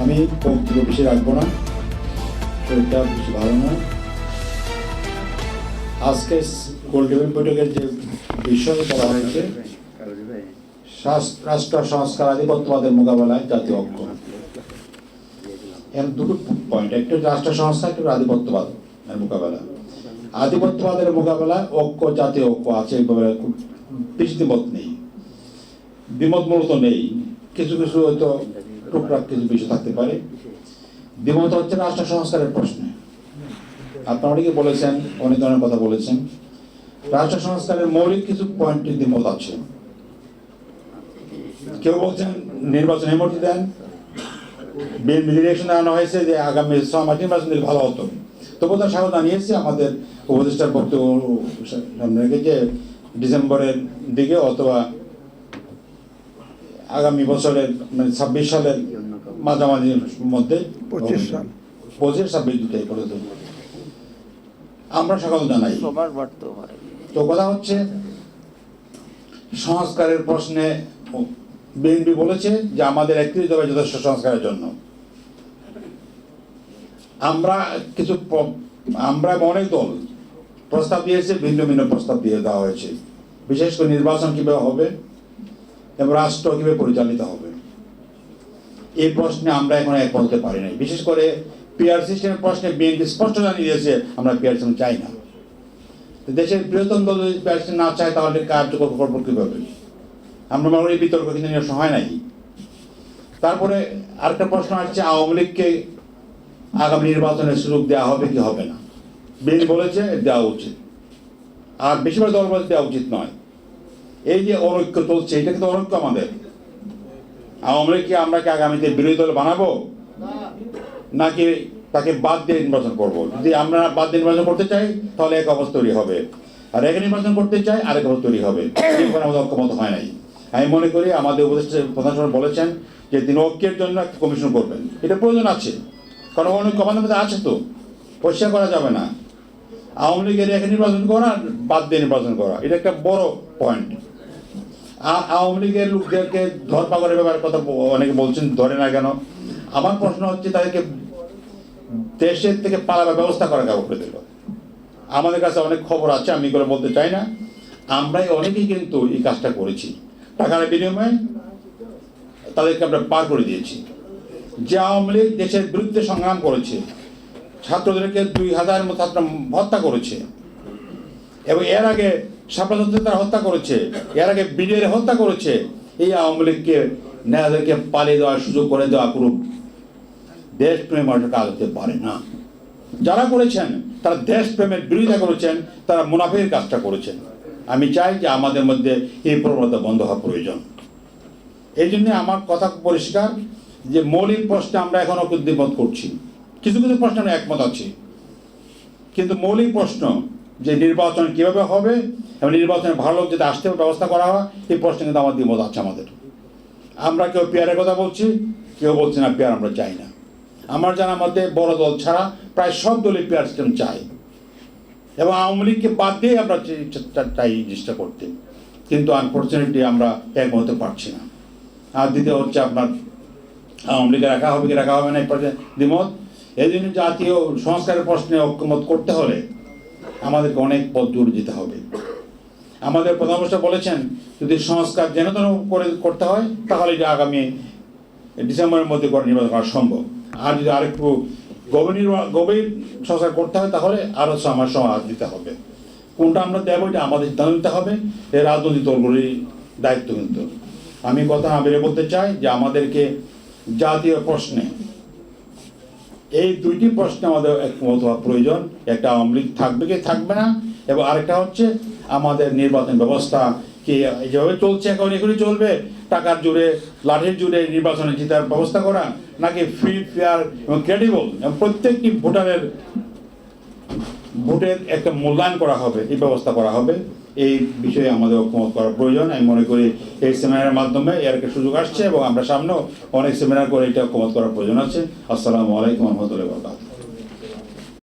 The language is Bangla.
আমি বক্তব্য বেশি রাখব না। শরীরটা বেশি ভালো না। আজকে গোল্ডেন বৈঠকের যে বিষয় বলা হয়েছে রাষ্ট্র সংস্কার আধিপত্যবাদের মোকাবেলায় জাতীয় ঐক্য। এর দুটো পয়েন্ট একটা রাষ্ট্র সংস্থা, একটা আধিপত্যবাদ এর মোকাবেলা। আধিপত্যবাদের মোকাবেলায় ঐক্য, জাতীয় ঐক্য আছে খুব বেশি দ্বিমত নেই। দ্বিমত মূলত নেই। কিছু কিছু হয়তো টুকটাক কিছু বিষয় থাকতে পারে। দ্বিমত হচ্ছে রাষ্ট্র সংস্কারের প্রশ্নে। আপনারা অনেকে বলেছেন, অনেক ধরনের কথা বলেছেন। রাষ্ট্র সংস্কারের মৌলিক কিছু পয়েন্টের দ্বিমত আছে। কেউ বলছেন নির্বাচনের মধ্যে দেন। বিএনপি ডিরেকশন আনা হয়েছে যে আগামী ছ মাস নির্বাচন দিলে ভালো হতো। তবু তার স্বাগত জানিয়েছি আমাদের উপদেষ্টার বক্তব্য যে ডিসেম্বরের দিকে অথবা আগামী বছরের মানে ছাব্বিশ সালের মাঝামাঝির মধ্যে পঁচিশ সাল। পঁচিশ ছাব্বিশ দুটাই করে দেবো। আমরা স্বাগত জানাই। তো কথা হচ্ছে সংস্কারের প্রশ্নে বিএনপি বলেছে যে আমাদের একত্রিশ দফা যথেষ্ট সংস্কারের জন্য। আমরা কিছু আমরা অনেক দল প্রস্তাব দিয়েছে ভিন্ন ভিন্ন প্রস্তাব দিয়ে দেওয়া হয়েছে। বিশেষ করে নির্বাচন কীভাবে হবে এবং রাষ্ট্র কীভাবে পরিচালিত হবে? এই প্রশ্নে আমরা এখন এক হতে পারি নাই। বিশেষ করে পিআর সিস্টেমের প্রশ্নে বিএনপি স্পষ্ট জানিয়ে দিয়েছে, আমরা পিআর সিস্টেম চাই না। দেশের বৃহত্তম দল যদি পিআর সিস্টেম না চায়, তাহলে কার্যকর করব কীভাবে? আমরা মনে করি বিতর্ক কিন্তু নিয়ে সময় নাই। তারপরে আরেকটা প্রশ্ন আসছে, আওয়ামী লীগকে আগামী নির্বাচনের সুযোগ দেওয়া হবে কি হবে না? বিএনপি বলেছে দেওয়া উচিত। আর বেশিরভাগ দল বলেছে দেওয়া উচিত নয়। এই যে অনৈক্য চলছে এটা কিন্তু অনৈক্য আমাদের। আওয়ামী লীগকে আমরা কি আগামীতে বিরোধী দল বানাবো? নাকি তাকে বাদ দিয়ে নির্বাচন করব? যদি আমরা বাদ দিয়ে নির্বাচন করতে চাই, তাহলে এক অবস্থা তৈরি হবে। আর এক নির্বাচন করতে চাই, আরেক অবস্থা তৈরি হবে। আমাদের ঐক্যমত হয় নাই। আমি মনে করি আমাদের উপদেষ্টা প্রধান বলেছেন যে তিনি ঐক্যের জন্য একটা কমিশন করবেন। এটা প্রয়োজন আছে। কারণ অনেক আমাদের মধ্যে আছে তো। পরিষ্কার করা যাবে না। আওয়ামী লীগের এক নির্বাচন করা বাদ দিয়ে নির্বাচন করা। এটা একটা বড় পয়েন্ট আওয়ামী লীগের লোকদেরকে ধরপাকড়ের ব্যাপারে কথা অনেকে বলছেন, ধরে না কেন? আমার প্রশ্ন হচ্ছে তাদেরকে দেশের থেকে পালাবার ব্যবস্থা করা কাউ করে দিল আমাদের কাছে অনেক খবর আছে, আমি এগুলো বলতে চাই না। আমরাই অনেকেই কিন্তু এই কাজটা করেছি। টাকার বিনিময়ে তাদেরকে আমরা পার করে দিয়েছি। যে আওয়ামী লীগ দেশের বিরুদ্ধে সংগ্রাম করেছে, ছাত্রদেরকে দুই হাজারের মতো ছাত্র হত্যা করেছে, এবং এর আগে সাপ্লাতে তারা হত্যা করেছে। এর আগে বিডিআর হত্যা করেছে। এই আওয়ামী লীগকে, নেতাদেরকে পালিয়ে দেওয়ার সুযোগ করে দেওয়া কোনো দেশপ্রেম কাজ হতে পারে না। যারা করেছেন, তারা দেশপ্রেমের বিরোধিতা করেছেন, তারা মুনাফের কাজটা করেছেন। আমি চাই যে আমাদের মধ্যে এই প্রবণতা বন্ধ হওয়া প্রয়োজন। এই জন্য আমার কথা পরিষ্কার যে মৌলিক প্রশ্নে আমরা এখনও দ্বিমত করছি। কিছু কিছু প্রশ্ন একমত আছি। কিন্তু মৌলিক প্রশ্ন যে নির্বাচন কীভাবে হবে এবং নির্বাচনে ভালো লোক যাতে আসতে ব্যবস্থা করা হয়, এই প্রশ্নে কিন্তু আমার দ্বিমত আছে আমাদের। আমরা কেউ পেয়ারের কথা বলছি, কেউ বলছে না পেয়ার আমরা চাই না। আমার জানার মধ্যে বড় দল ছাড়া প্রায় সব দলই পেয়ার সিস্টেম চাই এবং আওয়ামী লীগকে বাদ দিয়ে আমরা চাই জিনিসটা করতে। কিন্তু আনফর্চুনেটলি আমরা এক হতে পারছি না। আর দ্বিতীয় হচ্ছে আপনার আওয়ামী লীগে রাখা হবে কি রাখা হবে না দ্বিমত। এই জন্য জাতীয় সংস্কারের প্রশ্নে ঐক্যমত করতে হলে আমাদেরকে অনেক পথ দূরে যেতে হবে। আমাদের প্রধানমন্ত্রী বলেছেন, যদি সংস্কার যেন তেন করে করতে হয়, তাহলে এটা আগামী ডিসেম্বরের মধ্যে করে নির্বাচন করা সম্ভব। আর যদি আরেকটু গভীর গভীর সংস্কার করতে হয়, তাহলে আরও সময় হাত দিতে হবে। কোনটা আমরা দেবো, এটা আমাদের সিদ্ধান্ত নিতে হবে। এই রাজনৈতিক দলগুলির দায়িত্ব কিন্তু। আমি কথা বেড়ে বলতে চাই যে আমাদেরকে জাতীয় প্রশ্নে, এই দুইটি প্রশ্নে আমাদের একমত হওয়া প্রয়োজন। একটা আওয়ামী লীগ থাকবে কি থাকবে না এবং আরেকটা হচ্ছে আমাদের নির্বাচন ব্যবস্থা কি যেভাবে চলছে? এখন এগুলি চলবে? টাকার জুড়ে লাঠির জুড়ে নির্বাচনে জেতার ব্যবস্থা করা নাকি ফ্রি ফেয়ার এবং ক্রেডিবল এবং প্রত্যেকটি ভোটারের, ভোটের একটা মূল্যায়ন করা হবে, এই ব্যবস্থা করা হবে। এই বিষয়ে আমাদের ঐক্যমত করা প্রয়োজন। আমি মনে করি এই সেমিনারের মাধ্যমে এর একটা সুযোগ আসছে এবং আমরা সামনেও অনেক সেমিনার করে এটা ঐক্যমত করার প্রয়োজন আছে। আসসালামু আলাইকুম রহমতুল্লাহ